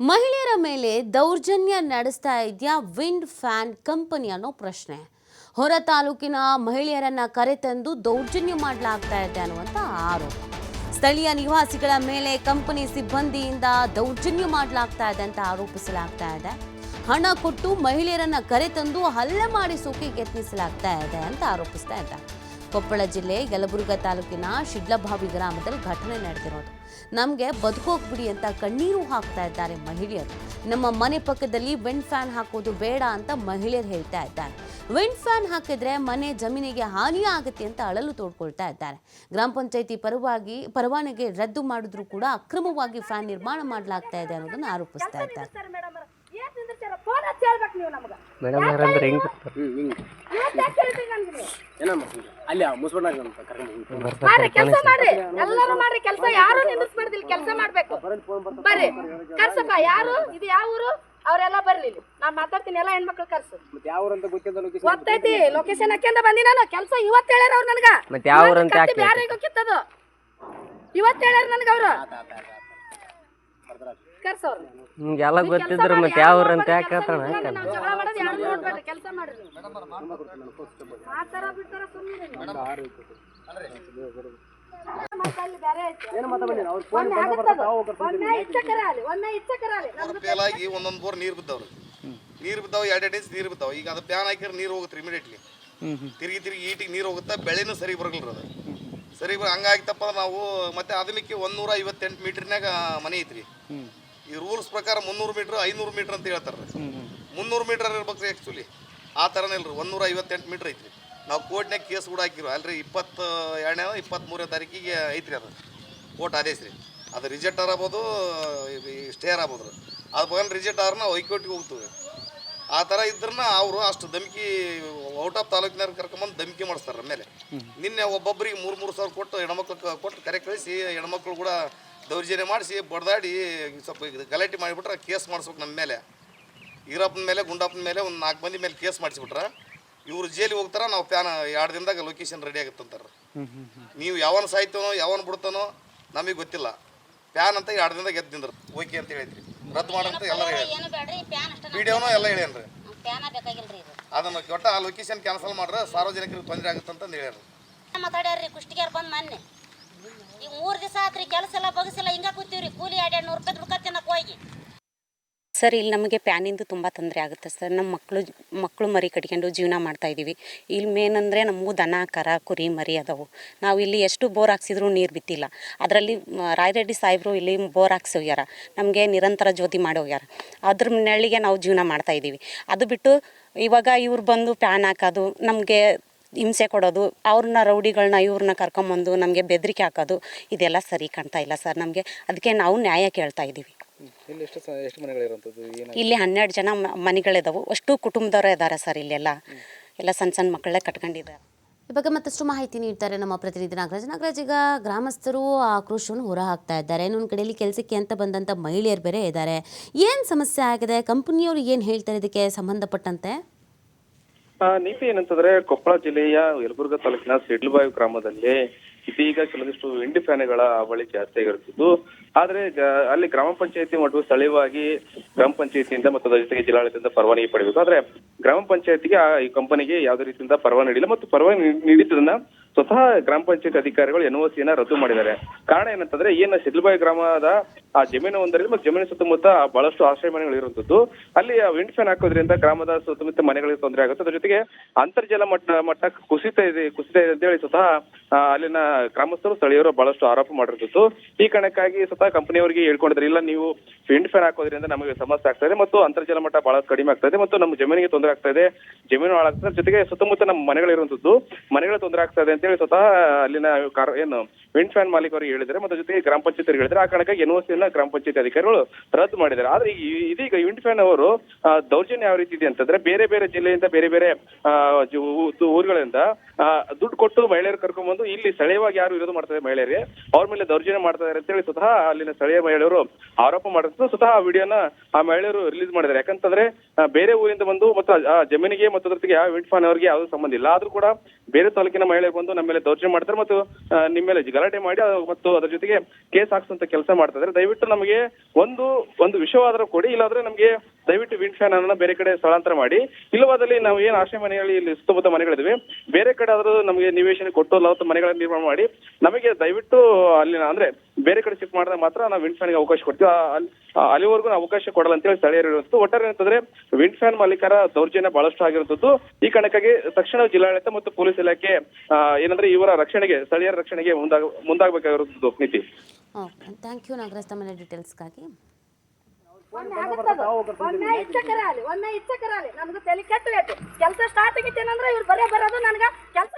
ಮಹಿಳೆಯರ ಮೇಲೆ ದೌರ್ಜನ್ಯ ನಡೆಸ್ತಾ ಇದೆಯಾ ವಿಂಡ್ ಫ್ಯಾನ್ ಕಂಪನಿ ಅನ್ನೋ ಪ್ರಶ್ನೆ. ಹೊರ ತಾಲೂಕಿನ ಮಹಿಳೆಯರನ್ನ ಕರೆತಂದು ದೌರ್ಜನ್ಯ ಮಾಡಲಾಗ್ತಾ ಇದೆ ಅನ್ನುವಂಥ ಆರೋಪ. ಸ್ಥಳೀಯ ನಿವಾಸಿಗಳ ಮೇಲೆ ಕಂಪನಿ ಸಿಬ್ಬಂದಿಯಿಂದ ದೌರ್ಜನ್ಯ ಮಾಡಲಾಗ್ತಾ ಇದೆ ಅಂತ ಆರೋಪಿಸಲಾಗ್ತಾ ಇದೆ. ಹಣ ಕೊಟ್ಟು ಮಹಿಳೆಯರನ್ನ ಕರೆತಂದು ಹಲ್ಲೆ ಮಾಡಿ ಮಾಡಿಸೋಕೆ ಯತ್ನಿಸಲಾಗ್ತಾ ಇದೆ ಅಂತ ಆರೋಪಿಸ್ತಾ ಇದ್ದಾರೆ. ಕೊಪ್ಪಳ ಜಿಲ್ಲೆ ಯಲಬುರ್ಗಾ ತಾಲೂಕಿನ ಶಿಡ್ಲಭಾವಿ ಗ್ರಾಮದಲ್ಲಿ ಘಟನೆ ನಡೆದಿರೋದು. ನಮಗೆ ಬದುಕೋಗ್ಬಿಡಿ ಅಂತ ಕಣ್ಣೀರು ಹಾಕ್ತಾ ಇದ್ದಾರೆ ಮಹಿಳೆಯರು. ನಮ್ಮ ಮನೆ ಪಕ್ಕದಲ್ಲಿ ವಿಂಡ್ ಫ್ಯಾನ್ ಹಾಕೋದು ಬೇಡ ಅಂತ ಮಹಿಳೆಯರು ಹೇಳ್ತಾ ಇದ್ದಾರೆ. ವಿಂಡ್ ಫ್ಯಾನ್ ಹಾಕಿದ್ರೆ ಮನೆ ಜಮೀನಿಗೆ ಹಾನಿ ಆಗುತ್ತೆ ಅಂತ ಅಳಲು ತೋಡ್ಕೊಳ್ತಾ ಇದ್ದಾರೆ. ಗ್ರಾಮ ಪಂಚಾಯಿತಿ ಪರವಾಗಿ ಪರವಾನಗಿ ರದ್ದು ಮಾಡಿದ್ರು ಕೂಡ ಅಕ್ರಮವಾಗಿ ಫ್ಯಾನ್ ನಿರ್ಮಾಣ ಮಾಡಲಾಗ್ತಾ ಇದೆ ಅನ್ನೋದನ್ನು ಆರೋಪಿಸ್ತಾ ಇದ್ದಾರೆ ಸರ್ ಮೇಡಮ್ ಏನ್ ನಿಂದಿರ್ತೀರ ಫೋನ್ ಹಚ್ಚಿ ಹೇಳ್ಬೇಕು ನೀವು ನಮ್ಗೆ. ಮೇಡಮ್ ಯಾರಂದ್ರೆ ಹೆಂಗ್ ಬರ್ತಾರೆ ಹ್ಮ್ ಇವತ್ತು ಯಾಕೆ ಹೇಳ್ತೀರಿ ನನ್ಗೆ ನೀವು ಏನಮ್ಮ ಅಲ್ಲಿ ಮುಸ್ಬಣ್ಣಾಗ ಅಂತ ಕರ್ಕೊಂಡು ಮಾಡ್ರಿ ಕೆಲಸ ಮಾಡ್ರಿ. ಎಲ್ಲರೂ ಮಾಡ್ರಿ ಕೆಲಸ ಯಾರು ಕೆಲಸ ಮಾಡ್ಬೇಕು. ಬರ್ರಿ. ಕರ್ಸಪ್ಪ ಯಾರು? ಇದು ಯಾವ ಊರು? ಅವರೆಲ್ಲ ಬರ್ಲಿ ಇಲ್ಲಿ. ನಾನ್ ಮಾತಾಡ್ತೀನಿ ಎಲ್ಲ ಹೆಣ್ಮಕ್ಳು ಕರ್ಸು. ಮತ್ತೆ ಯಾವ ಅಂತ ಗೊತ್ತಿಲ್ಲ ಲೊಕೇಶನ್ ಗೊತ್ತೈತಿ ಲೊಕೇಶನ್ ಹಾಕ್ಯಂದ ಬಂದಿ ನಾನು. ಕೆಲಸ ಇವತ್ತು ಹೇಳ್ಯಾರ ಅವ್ರು ನನ್ಗ. ಮತ್ತೆ ಯಾವ ಊರು ಅಂತ ಕತ್ತಿ ಹೋಗಿತ್ತದು. ಇವತ್ತು ಹೇಳ್ಯಾರ ನನ್ಗ ಅವ್ರು. ಕರ್ಸವ್ರು. ನಿಮ್ಗೆಲ್ಲ ಗೊತ್ತಿದ್ರು ಮತ್ತೆ ಯಾವ ಊರು ಅಂತ ಯಾಕೆ ಹೇಳ್ತಾನ ಒಂದೊಂದು ಬೋರ್ ನೀರು ಬಿದ್ದವ್ರಿ. ನೀರು ಬಿದ್ದಾವ ಎರಡು ಡೇಸ್ ನೀರು ಬಿದ್ದಾವ. ಈಗ ಅದು ಪ್ಯಾನ್ ಹಾಕಿದ್ರೆ ನೀರು ಹೋಗುತ್ತೆ ಇಮಿಡಿಯೇಟ್ಲಿ ತಿರುಗಿ ತಿರುಗಿ ಈಟಿಗೆ ನೀರು ಹೋಗುತ್ತೆ ಬೆಳೆನೂ ಸರಿ ಬರಲ್ಲ ಅದು. ಸರಿ ಹಂಗಾಗಿ ಹಂಗಾಗಿತ್ತಪ್ಪ ನಾವು ಮತ್ತೆ ಅದಕ್ಕೆ ನೂರ ಐವತ್ತೆಂಟು ಮೀಟರ್ನಾಗ ಮನೆ ಐತ್ರಿ. ಈ ರೂಲ್ಸ್ ಪ್ರಕಾರ ಮುನ್ನೂರು ಮೀಟ್ರ್ ಐನೂರು ಮೀಟ್ರ್ ಅಂತ ಹೇಳ್ತಾರೆ ಮುನ್ನೂರು ಮೀಟರ್ ಇರ್ಬೇಕು ರೀ ಆ್ಯಕ್ಚುಲಿ ಆ ಥರನೇ ಇಲ್ರಿ ಒಂದೂರ ಐವತ್ತೆಂಟು ಮೀಟ್ರ್ ಐತ್ರಿ. ನಾವು ಕೋರ್ಟ್ನಾಗ ಕೇಸ್ ಕೂಡ ಹಾಕಿರೋ ಅಲ್ರಿ ಇಪ್ಪತ್ತು ಎರಡನೇ ಇಪ್ಪತ್ತ್ಮೂರನೇ ತಾರೀಕಿಗೆ ಐತ್ರಿ ಅದು. ಕೋರ್ಟ್ ಆದೇಶ ರೀ. ಅದು ರಿಜೆಕ್ಟ್ ಆಗ್ಬೋದು ಸ್ಟೇ ಆಗ್ಬೋದು. ರೀ ಅದು ಬಂದು ರಿಜೆಕ್ಟ್ ಆದ್ರೆ ನಾವು ಹೈಕೋರ್ಟ್ಗೆ ಹೋಗ್ತೀವಿ ಆ ಥರ ಇದ್ರನ್ನ ಅವರು ಅಷ್ಟು ಧಮಕಿ, ಔಟ್ ಆಫ್ ತಾಲೂಕಿನಾರ ಕರ್ಕೊಂಬಂದು ಧಮಕಿ ಮಾಡಿಸ್ತಾರೆ ಮೇಲೆ. ನಿನ್ನೆ ಒಬ್ಬೊಬ್ಬರಿಗೆ ಮೂರು ಮೂರು ಸಾವಿರ ಕೊಟ್ಟು ಹೆಣ್ಮಕ್ಳು ಕೊಟ್ಟು ಕರೆ ಕಳಿಸಿ, ಹೆಣ್ಮಕ್ಳು ಕೂಡ ದೌರ್ಜನ್ಯ ಮಾಡಿಸಿ, ಬಡ್ದಾಡಿ ಸ್ವಲ್ಪ ಗಲಾಟೆ ಮಾಡಿಬಿಟ್ರೆ ಕೇಸ್ ಮಾಡಿಸ್ಬೇಕು ನಮ್ಮ ಮೇಲೆ. ಈರಪ್ಪನ ಮೇಲೆ, ಗುಂಡಪ್ಪನ ಮೇಲೆ ಒಂದು ನಾಲ್ಕು ಮಂದಿ ಮೇಲೆ ಕೇಸ್ ಮಾಡಿಸ್ಬಿಟ್ರೆ ಇವ್ರು ಜೈಲಿಗೆ ಹೋಗ್ತಾರ, ನಾವು ಪ್ಯಾನ್ ಎರಡು ದಿನದಾಗ ಲೊಕೇಶನ್ ರೆಡಿ ಆಗುತ್ತೆ ಅಂತಾರೆ. ನೀವು ಯಾವನ್ ಸಾಯ್ತಾನೋ, ಯಾವನ್ ಬಿಡ್ತಾನೋ ನಮಗೆ ಗೊತ್ತಿಲ್ಲ. ಪ್ಯಾನ್ ಅಂತ ಎರಡು ದಿನದಾಗ ಎದ್ದು ನಿಂದ್ರು ಓಕೆ ಅಂತ ಹೇಳಿದ್ರಿ. ರದ್ದು ಮಾಡಂತ ಎಲ್ಲರೂ ಹೇಳಿ ಏನು ಬೇಡ್ರಿ ಪ್ಯಾನ್ ಅಷ್ಟೇ ವಿಡಿಯೋನೂ ಎಲ್ಲ ಹೇಳ್ಯಾನ್ರಿ ಪ್ಯಾನ ಬೇಕಾಗಿಲ್ರಿ ಇದು. ಅದನ್ನು ಒಟ್ಟ ಆ ಲೊಕೇಶನ್ ಕ್ಯಾನ್ಸಲ್ ಮಾಡ್ರೆ ಸಾರ್ವಜನಿಕರಿಗೆ ತೊಂದರೆ ಆಗುತ್ತೆ ಹೇಳ್ಯಾರ ಮಾತಾಡ್ಯಾರ್ರಿ ಕುಷ್ಟಿಗ್ಯಾರ ಬಂದ್ ಮೊನ್ನೆ. ಈಗ ಮೂರ್ ದಿವಸ ಆತ್ರಿ ಕೆಲಸ ಎಲ್ಲ ಬಗಸಿಲ್ಲ ಹಿಂಗ ಕೂತೀವ್ರಿ ಕೂಲಿ ಆಡ್ಯಾಡ್ ಎರಡ್ ನೂರು ರೂಪಾಯಿ ದುಡ್ಕ ತಿನ್ನಕ್ ಹೋಗಿ ಸರ್, ಇಲ್ಲಿ ನಮಗೆ ಪ್ಯಾನಿಂದು ತುಂಬ ತೊಂದರೆ ಆಗುತ್ತೆ ಸರ್. ನಮ್ಮ ಮಕ್ಕಳು ಮಕ್ಕಳು ಮರಿ ಕಟ್ಕೊಂಡು ಜೀವನ ಮಾಡ್ತಾಯಿದ್ದೀವಿ ಇಲ್ಲಿ ಮೇನ್ ಅಂದರೆ ನಮಗೂ ದನ, ಕರ, ಕುರಿ ಮರಿ ಅದಾವು. ನಾವು ಇಲ್ಲಿ ಎಷ್ಟು ಬೋರ್ ಹಾಕ್ಸಿದ್ರೂ ನೀರು ಬಿತ್ತಿಲ್ಲ. ಅದರಲ್ಲಿ ರಾಯರೆಡ್ಡಿ ಸಾಹೇಬರು ಇಲ್ಲಿ ಬೋರ್ ಹಾಕ್ಸಿ ಹೋಗ್ಯಾರ ನಮಗೆ ನಿರಂತರ ಜ್ಯೋತಿ ಮಾಡಿ ಹೋಗ್ಯಾರ ಅದ್ರ ನೆರಳಿಗೆ ನಾವು ಜೀವನ ಮಾಡ್ತಾಯಿದ್ದೀವಿ ಅದು ಬಿಟ್ಟು ಇವಾಗ ಇವ್ರು ಬಂದು ಪ್ಯಾನ್ ಹಾಕೋದು, ನಮಗೆ ಹಿಂಸೆ ಕೊಡೋದು, ಅವ್ರನ್ನ ರೌಡಿಗಳನ್ನ ಇವ್ರನ್ನ ಕರ್ಕೊಂಬಂದು ನಮಗೆ ಬೆದರಿಕೆ ಹಾಕೋದು, ಇದೆಲ್ಲ ಸರಿ ಕಾಣ್ತಾ ಇಲ್ಲ ಸರ್ ನಮಗೆ. ಅದಕ್ಕೆ ನಾವು ನ್ಯಾಯ ಕೇಳ್ತಾ ಇದ್ದೀವಿ. ಇಲ್ಲಿ ಎಷ್ಟು ಸ- ಎಷ್ಟು ಮನೆಗಳಿರುವಂಥದ್ದು? ಏನು ಇಲ್ಲಿ ಹನ್ನೆರಡು ಜನ ಮ- ಮನೆಗಳಿದಾವು. ಅಷ್ಟು ಕುಟುಂಬದವರೇ ಇದ್ದಾರೆ ಸರ್ ಇಲ್ಲೆಲ್ಲ ಎಲ್ಲ. ಸಣ್ಣ ಸಣ್ಣ ಮಕ್ಕಳೇ ಕಟ್ಕೊಂಡಿದ್ದಾರೆ. ಈ ಬಗ್ಗೆ ಮತ್ತಷ್ಟು ಮಾಹಿತಿ ನೀಡ್ತಾರೆ ನಮ್ಮ ಪ್ರತಿನಿಧಿ ನಾಗರಾಜ್. ನಾಗರಾಜ್ ಈಗ ಗ್ರಾಮಸ್ಥರು ಆಕ್ರೋಶವನ್ನು ಹೊರ ಹಾಕ್ತಾ ಇದ್ದಾರೆ. ಇನ್ನೊಂದು ಕಡೆಯಲ್ಲಿ ಕೆಲಸಕ್ಕೆ ಅಂತ ಬಂದಂಥ ಮಹಿಳೆಯರು ಬೇರೆ ಇದ್ದಾರೆ. ಏನು ಸಮಸ್ಯೆ ಆಗಿದೆ? ಕಂಪನಿಯವರು ಏನು ಹೇಳ್ತಾರೆ ಇದಕ್ಕೆ ಸಂಬಂಧಪಟ್ಟಂತೆ? ಆ, ನೀತಿ ಏನಂತಂದ್ರೆ ಕೊಪ್ಪಳ ಜಿಲ್ಲೆಯ ಯಲಬುರ್ಗಾ ತಾಲೂಕಿನ ಸಿಡ್ಲುಬಾಯಿ ಗ್ರಾಮದಲ್ಲಿ ಇದೀಗ ಕೆಲವೊಂದಿಷ್ಟು ಇಂಡಿ ಫ್ಯಾನ್ಗಳ ಬಳಿ ಜಾಸ್ತಿ ಆಗಿರುತ್ತಿದ್ದು. ಆದ್ರೆ ಅಲ್ಲಿ ಗ್ರಾಮ ಪಂಚಾಯತಿ ಮಟ್ಟವು ಸ್ಥಳೀಯವಾಗಿ ಗ್ರಾಮ ಪಂಚಾಯತಿಯಿಂದ ಮತ್ತು ಅದರ ಜೊತೆಗೆ ಜಿಲ್ಲಾಡಳಿತದಿಂದ ಪರವಾನಗಿ ಪಡೆಯಬೇಕು. ಆದ್ರೆ ಗ್ರಾಮ ಪಂಚಾಯತಿಗೆ ಆ, ಈ ಕಂಪನಿಗೆ ಯಾವುದೇ ರೀತಿಯಿಂದ ಪರವಾನಗಿ ನೀಡಿಲ್ಲ ಮತ್ತು ಪರವಾನಗಿ ನೀಡಿದ್ರನ್ನ ಸ್ವತಃ ಗ್ರಾಮ ಪಂಚಾಯತ್ ಅಧಿಕಾರಿಗಳು ಎನ್ ಸಿಯನ್ನ ರದ್ದು ಮಾಡಿದ್ದಾರೆ. ಕಾರಣ ಏನಂತಂದ್ರೆ ಏನ ಸಿದ್ಲಬಾಯಿ ಗ್ರಾಮದ ಆ ಜಮೀನು ಒಂದರಲ್ಲಿ ಮತ್ತು ಜಮೀನು ಸುತ್ತಮುತ್ತ ಬಹಳಷ್ಟು ಆಶ್ರಯ ಮನೆಗಳು ಇರುವಂತದ್ದು. ಅಲ್ಲಿ ವಿಂಡ್ ಫ್ಯಾನ್ ಹಾಕೋದ್ರಿಂದ ಗ್ರಾಮದ ಸುತ್ತಮುತ್ತ ಮನೆಗಳಿಗೆ ತೊಂದರೆ ಆಗುತ್ತೆ. ಅದ್ರ ಜೊತೆಗೆ ಅಂತರ್ಜಲ ಮಟ್ಟ ಮಟ್ಟ ಕುಸಿತ ಇದೆ ಕುಸಿತ ಇದೆ ಅಂತೇಳಿ ಸ್ವತಃ ಅಲ್ಲಿನ ಗ್ರಾಮಸ್ಥರು ಸ್ಥಳೀಯರು ಬಹಳಷ್ಟು ಆರೋಪ ಮಾಡಿರ್ತಿತ್ತು. ಈ ಕಾರಣಕ್ಕಾಗಿ ಸ್ವತಃ ಕಂಪನಿಯವರಿಗೆ ಹೇಳ್ಕೊಂಡಿದ್ರೆ ಇಲ್ಲ, ನೀವು ವಿಂಡ್ ಫ್ಯಾನ್ ಹಾಕೋದ್ರಿಂದ ನಮಗೆ ಸಮಸ್ಯೆ ಆಗ್ತಾ ಇದೆ ಮತ್ತು ಅಂತರ್ಜಲ ಮಟ್ಟ ಬಹಳ ಕಡಿಮೆ ಆಗ್ತಾ ಇದೆ ಮತ್ತು ನಮ್ಮ ಜಮೀನಿಗೆ ತೊಂದರೆ ಆಗ್ತಾ ಇದೆ. ಜಮೀನು ಹಾಳಾಗ್ತದೆ ಜೊತೆಗೆ ಸುತ್ತಮುತ್ತ ನಮ್ಮ ಮನೆಗಳಿರುವಂತದ್ದು ಮನೆಗಳ ತೊಂದರೆ ಆಗ್ತಾ ಇದೆ ಅಂತೇಳಿ ಸ್ವತಃ ಅಲ್ಲಿನ ಕಾರ್ ಏನು ವಿಂಡ್ ಫ್ಯಾನ್ ಮಾಲೀಕರು ಹೇಳಿದ್ರೆ, ಮತ್ತೆ ಜೊತೆಗೆ ಗ್ರಾಮ ಪಂಚಾಯತ್ ಹೇಳಿದ್ರೆ, ಆ ಕಾರಣಕ್ಕಾಗಿ ಎನ್ ಎಲ್ಲ ಗ್ರಾಮ ಪಂಚಾಯತ್ ಅಧಿಕಾರಿಗಳು ರದ್ದು ಮಾಡಿದ್ದಾರೆ. ಆದ್ರೆ ಇದೀಗ ವಿಂಡ್ ಫ್ಯಾನ್ ಅವರು ದೌರ್ಜನ್ಯ ಯಾವ ರೀತಿ ಇದೆ ಅಂತಂದ್ರೆ, ಬೇರೆ ಬೇರೆ ಜಿಲ್ಲೆಯಿಂದ, ಬೇರೆ ಬೇರೆ ಊರುಗಳಿಂದ ದುಡ್ಡು ಕೊಟ್ಟು ಮಹಿಳೆಯರು ಕರ್ಕೊಂಡ್ಬಂದು ಇಲ್ಲಿ ಸ್ಥಳೀಯವಾಗಿ ಯಾರು ವಿರೋಧ ಮಾಡ್ತಾರೆ ಮಹಿಳೆಯರಿಗೆ. ಅವ್ರ ಮೇಲೆ ದೌರ್ಜನ್ಯ ಮಾಡ್ತಾ ಅಂತ ಹೇಳಿ ಸ್ವತಃ ಅಲ್ಲಿನ ಸ್ಥಳೀಯ ಮಹಿಳೆಯರು ಆರೋಪ ಮಾಡಿದ್ರು. ಸ್ವತಃ ಆ ವಿಡಿಯೋನ ಆ ಮಹಿಳೆಯರು ರಿಲೀಸ್ ಮಾಡಿದ್ದಾರೆ. ಯಾಕಂತಂದ್ರೆ ಬೇರೆ ಊರಿಂದ ಬಂದು ಮತ್ತು ಜಮೀನಿಗೆ ಮತ್ತು ಜೊತೆಗೆ ಯಾವ ವಿಂಡ್ ಫ್ಯಾನ್ ಅವರಿಗೆ ಯಾವುದೂ ಸಂಬಂಧ ಇಲ್ಲ. ಆದ್ರೂ ಕೂಡ ಬೇರೆ ತಾಲೂಕಿನ ಮಹಿಳೆ ಬಂದು ನಮ್ಮ ಮೇಲೆ ದೌರ್ಜನ್ಯ ಮಾಡ್ತಾರೆ ಮತ್ತು ನಿಮ್ಮ ಮೇಲೆ ಗಲಾಟೆ ಮಾಡಿ ಮತ್ತು ಅದ್ರ ಜೊತೆಗೆ ಕೇಸ್ ಹಾಕ್ಸುವಂತ ಕೆಲಸ ಮಾಡ್ತಾ ಇದ್ದಾರೆ. ದಯವಿಟ್ಟು ನಮಗೆ ಒಂದು ಒಂದು ವಿಷಯವಾದರೂ ಕೊಡಿ, ಇಲ್ಲಾಂದ್ರೆ ನಮಗೆ ದಯವಿಟ್ಟು ವಿಂಡ್ ಫ್ಯಾನ್ ಅನ್ನ ಬೇರೆ ಕಡೆ ಸ್ಥಳಾಂತರ ಮಾಡಿ. ಇಲ್ಲವಾದಲ್ಲಿ ನಾವು ಏನ್ ಆಶ್ರಯ ಮನೆಗಳು ಇಲ್ಲಿ ಸುತ್ತಮುತ್ತ ಮನೆಗಳಿವೆ ಬೇರೆ ಕಡೆ ಆದ್ರೂ ನಮಗೆ ನಿವೇಶನ ಕೊಟ್ಟು ಲವತ್ತು ಮನೆಗಳನ್ನ ನಿರ್ಮಾಣ ಮಾಡಿ. ನಮಗೆ ದಯವಿಟ್ಟು ಅಲ್ಲಿ ಅಂದ್ರೆ ಬೇರೆ ಕಡೆ ಶಿಫ್ಟ್ ಮಾಡಿದ್ರೆ ಮಾತ್ರ ನಾವು ವಿಂಡ್ ಫ್ಯಾನ್ಗೆ ಅವಕಾಶ ಕೊಡ್ತೀವಿ. ಅಲ್ಲಿವರೆಗೂ ನಾವು ಅವಕಾಶ ಕೊಡಲ್ಲ ಅಂತ ಹೇಳಿ ಸ್ಥಳೀಯರು ಹೇಳುವಂಥದ್ದು ಒಟ್ಟಾರೆ ಅಂತಂದ್ರೆ ವಿಂಡ್ ಫ್ಯಾನ್ ಮಾಲೀಕರ ದೌರ್ಜನ್ಯ ಬಹಳಷ್ಟು ಆಗಿರುತ್ತದ್ದು ಈ ಕಾರಣಕ್ಕಾಗಿ ತಕ್ಷಣ ಜಿಲ್ಲಾಡಳಿತ ಮತ್ತು ಪೊಲೀಸ್ ಇಲಾಖೆ ಏನಂದ್ರೆ ಇವರ ರಕ್ಷಣೆಗೆ, ಸ್ಥಳೀಯರ ರಕ್ಷಣೆಗೆ ಮುಂದಾಗ ಮುಂದಾಗಬೇಕಾಗಿರುತ್ತದೆ ನೀತಿ. ಥ್ಯಾಂಕ್ ಯು ನಾಗರಾಜ್, ತಮ್ಮ ಡೀಟೇಲ್ಸ್ಗಾಗಿ ಒಮ್ಮೆ ಆಗುತ್ತದು. ಒಮ್ಮೆ ಇಚ್ಛಕರ ಅಲ್ಲಿ ಒಮ್ಮೆ ಇಚ್ಛಕರ ಅಲ್ಲಿ. ನಮ್ಗೆ ತಲೆ ಕೆಟ್ಟು ಕೆಲಸ ಸ್ಟಾರ್ಟ್ ಆಗಿತ್ತೇನಂದ್ರೆ ಇವ್ರು ಬರೇ ಬರೋದು ನನ್ಗ. ಕೆಲಸ